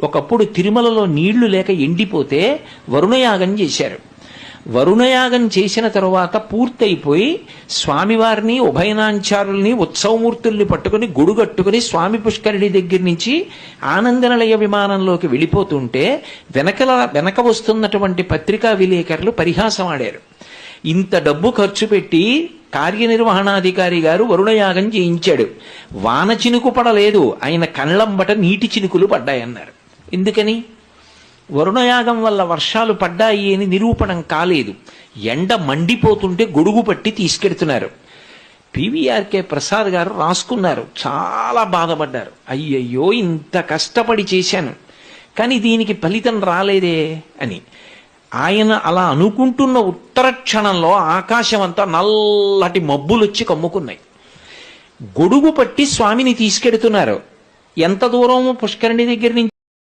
ఒకప్పుడు తిరుమలలో నీళ్ళు లేక ఎండిపోతే వరుణయాగం చేశారు. వరుణయాగం చేసిన తరువాత పూర్తయిపోయి స్వామివారిని ఉభయనాంచారుల్ని ఉత్సవమూర్తుల్ని పట్టుకుని గొడుగట్టుకుని స్వామి పుష్కరిణి దగ్గర నుంచి ఆనందనిలయ విమానంలోకి వెళ్ళిపోతుంటే వెనకల వెనక వస్తున్నటువంటి పత్రికా విలేకరులు పరిహాసం ఆడారు ఇంత డబ్బు ఖర్చు పెట్టి కార్యనిర్వహణాధికారి గారు వరుణయాగం చేయించాడు. వాన చినుకు పడలేదు. ఆయన కళ్ళంబట నీటి చినుకులు పడ్డాయన్నారు. ఎందుకని? వరుణయాగం వల్ల వర్షాలు పడ్డాయి అని నిరూపణం కాలేదు. ఎండ మండిపోతుంటే గొడుగు పట్టి తీసుకెడుతున్నారు. పివిఆర్కే ప్రసాద్ గారు రాసుకున్నారు. చాలా బాధపడ్డారు. అయ్యయ్యో ఇంత కష్టపడి చేశాను. కానీ దీనికి ఫలితం రాలేదే అని. ఆయన అలా అనుకుంటున్న ఉత్తర క్షణంలో ఆకాశం అంతా నల్లటి మబ్బులొచ్చి కమ్ముకున్నాయి. గొడుగు పట్టి స్వామిని తీసుకెడుతున్నారు. ఎంత దూరం పుష్కరిణి దగ్గర నుంచి?